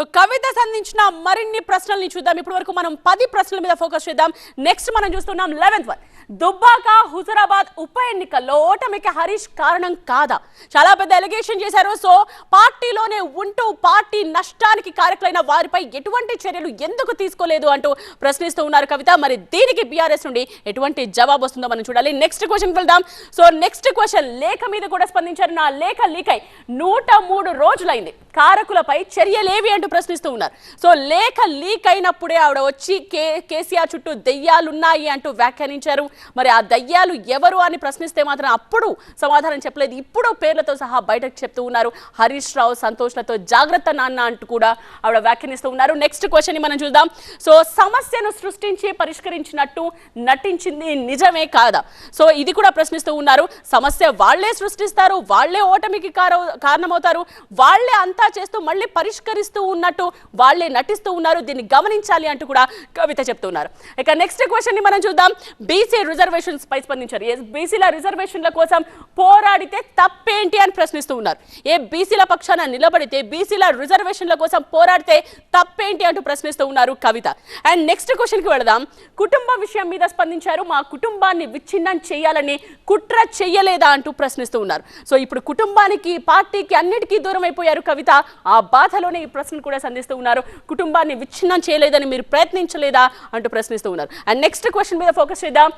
So Kavitha సంధించిన మరిన్ని ప్రశ్నల్ని చూద్దాం. ఇప్పటి వరకు మనం పది ప్రశ్నల మీద ఫోకస్ చేద్దాం. నెక్స్ట్ మనం చూస్తున్నాం లెవెన్త్ వన్ దుబ్బాక హుజరాబాద్ ఉప ఎన్నికల్లో ఓటమికి హరీష్ కారణం కాదా? చాలా పెద్ద ఎలిగేషన్ చేశారు. సో పార్టీలోనే ఉంటూ పార్టీ నష్టానికి కారకులైన వారిపై ఎటువంటి చర్యలు ఎందుకు తీసుకోలేదు అంటూ ప్రశ్నిస్తూ ఉన్నారు కవిత. మరి దీనికి బీఆర్ఎస్ నుండి ఎటువంటి జవాబు వస్తుందో మనం చూడాలి. నెక్స్ట్ క్వశ్చన్కి వెళ్దాం. సో నెక్స్ట్ క్వశ్చన్ లేఖ మీద కూడా స్పందించారు. నా లేఖ లీక్ అయి నూట మూడు రోజులైంది. కారకులపై చర్యలేవి అంటూ ప్రశ్నిస్తూ ఉన్నారు. సో లేఖ లీక్ అయినప్పుడే ఆవిడ వచ్చి కే కేసీఆర్ చుట్టూ దెయ్యాలున్నాయి అంటూ వ్యాఖ్యానించారు. మరి ఆ దయ్యాలు ఎవరు అని ప్రశ్నిస్తే మాత్రం అప్పుడు సమాధానం చెప్పలేదు. ఇప్పుడు పేర్లతో సహా బయటకు చెప్తూ ఉన్నారు. హరీష్ రావు సంతోష్లతో జాగ్రత్త నాన్న అంటూ కూడా ఆవిడ వ్యాఖ్యానిస్తూ ఉన్నారు. నెక్స్ట్ క్వశ్చన్ మనం చూద్దాం. సో సమస్యను సృష్టించి పరిష్కరించినట్టు నటించింది నిజమే కాదా? సో ఇది కూడా ప్రశ్నిస్తూ ఉన్నారు. సమస్య వాళ్ళే సృష్టిస్తారు వాళ్ళే ఓటమికి కార- కారణమవుతారు వాళ్ళే అంతా చేస్తూ మళ్ళీ పరిష్కరిస్తూ ఉన్నట్టు వాళ్ళే నటిస్తూ ఉన్నారు దీన్ని గమనించాలి అంటూ కూడా కవిత చెప్తున్నారు. ఇక నెక్స్ట్ క్వశ్చన్ని మనం చూద్దాం. బీసీ రిజర్వేషన్స్ పై స్పందించారు. బీసీల రిజర్వేషన్ల కోసం పోరాడితే తప్పేంటి అని ప్రశ్నిస్తూ ఉన్నారు. ఏ బీసీల పక్షాన నిలబడితే బీసీల రిజర్వేషన్ల కోసం పోరాడితే తప్పేంటి అంటూ ప్రశ్నిస్తూ ఉన్నారు కవిత. అండ్ నెక్స్ట్ క్వశ్చన్కి వెళదాం. కుటుంబ విషయం మీద స్పందించారు. మా కుటుంబాన్ని విచ్ఛిన్నం చేయాలని కుట్ర చెయ్యలేదా అంటూ ప్రశ్నిస్తూ ఉన్నారు. సో ఇప్పుడు కుటుంబానికి పార్టీకి అన్నిటికీ దూరం అయిపోయారు కవిత. ఆ బాధలోనే ఈ ప్రశ్న ప్రశ్నలు కూడా సంధిస్తూ ఉన్నారు. కుటుంబాన్ని విచ్ఛిన్నం చేయలేదని మీరు ప్రయత్నించలేదా అంటూ ప్రశ్నిస్తూ ఉన్నారు. అండ్ నెక్స్ట్ క్వశ్చన్ మీద ఫోకస్ చేద్దాం.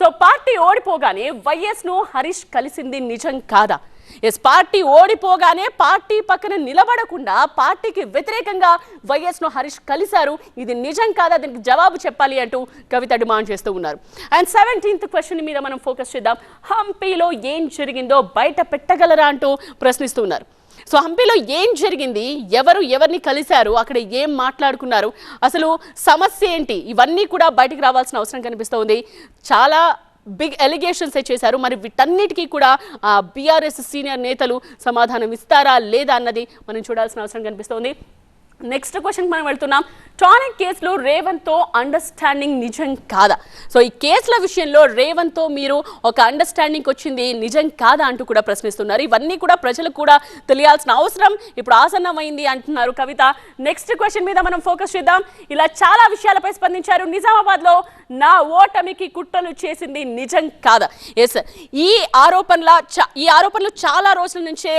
సో పార్టీ ఓడిపోగానే వైఎస్ను హరీష్ కలిసింది నిజం కాదా? ఎస్ పార్టీ ఓడిపోగానే పార్టీ పక్కన నిలబడకుండా పార్టీకి వ్యతిరేకంగా వైఎస్ను హరీష్ కలిశారు. ఇది నిజం కాదా? దీనికి జవాబు చెప్పాలి అంటూ కవిత డిమాండ్ చేస్తూ ఉన్నారు. అండ్ సెవెంటీన్త్ క్వశ్చన్ మీద మనం ఫోకస్ చేద్దాం. హంపీలో ఏం జరిగిందో బయట పెట్టగలరా అంటూ ప్రశ్నిస్తూ ఉన్నారు. సో హంపీలో ఏం జరిగింది? ఎవరు ఎవరిని కలిశారు? అక్కడ ఏం మాట్లాడుకున్నారు? అసలు సమస్య ఏంటి? ఇవన్నీ కూడా బయటికి రావాల్సిన అవసరం కనిపిస్తోంది. చాలా బిగ్ ఎలిగేషన్స్ చేశారు. మరి వీటన్నిటికీ కూడా బీఆర్ఎస్ సీనియర్ నేతలు సమాధానం ఇస్తారా లేదా అన్నది మనం చూడాల్సిన అవసరం కనిపిస్తోంది. నెక్స్ట్ క్వశ్చన్ మనం వెళ్తున్నాం. టానిక్ కేసులో రేవంత్తో అండర్స్టాండింగ్ నిజం కాదా? సో ఈ కేసుల విషయంలో రేవంత్తో మీరు ఒక అండర్స్టాండింగ్ వచ్చింది నిజం కాదా అంటూ కూడా ప్రశ్నిస్తున్నారు. ఇవన్నీ కూడా ప్రజలకు కూడా తెలియాల్సిన అవసరం. ఇప్పుడు ఆసన్నమైంది అంటున్నారు కవిత. నెక్స్ట్ క్వశ్చన్ మీద మనం ఫోకస్ చేద్దాం. ఇలా చాలా విషయాలపై స్పందించారు. నిజామాబాద్లో నా ఓటమికి కుట్రలు చేసింది నిజం కాదా? ఎస్ ఈ ఆరోపణల ఈ ఆరోపణలు చాలా రోజుల నుంచే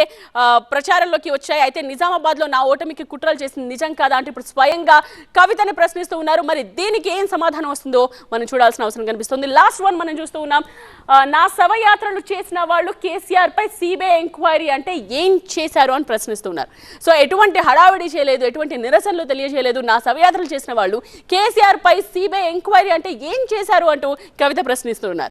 ప్రచారంలోకి వచ్చాయి. అయితే నిజామాబాద్లో నా ఓటమికి కుట్రలు చేసింది నిజం కాదా అంటే ఇప్పుడు స్వయంగా కవితని ప్రశ్నిస్తూ ఉన్నారు. మరి దీనికి ఏం సమాధానం వస్తుందో మనం చూడాల్సిన అవసరం కనిపిస్తుంది. లాస్ట్ వన్ మనం చూస్తూ ఉన్నాం. నా శవయాత్రలు చేసిన వాళ్ళు కేసీఆర్ పై సిబిఐ ఎంక్వైరీ అంటే ఏం చేశారు అని ప్రశ్నిస్తున్నారు సో ఎటువంటి హడావిడి చేయలేదు ఎటువంటి నిరసనలు తెలియజేయలేదు నా శవయాత్రలు చేసిన వాళ్ళు కేసీఆర్ పై సిబిఐ ఎంక్వైరీ అంటే ఏం చేశారు అంటూ కవిత ప్రశ్నిస్తున్నారు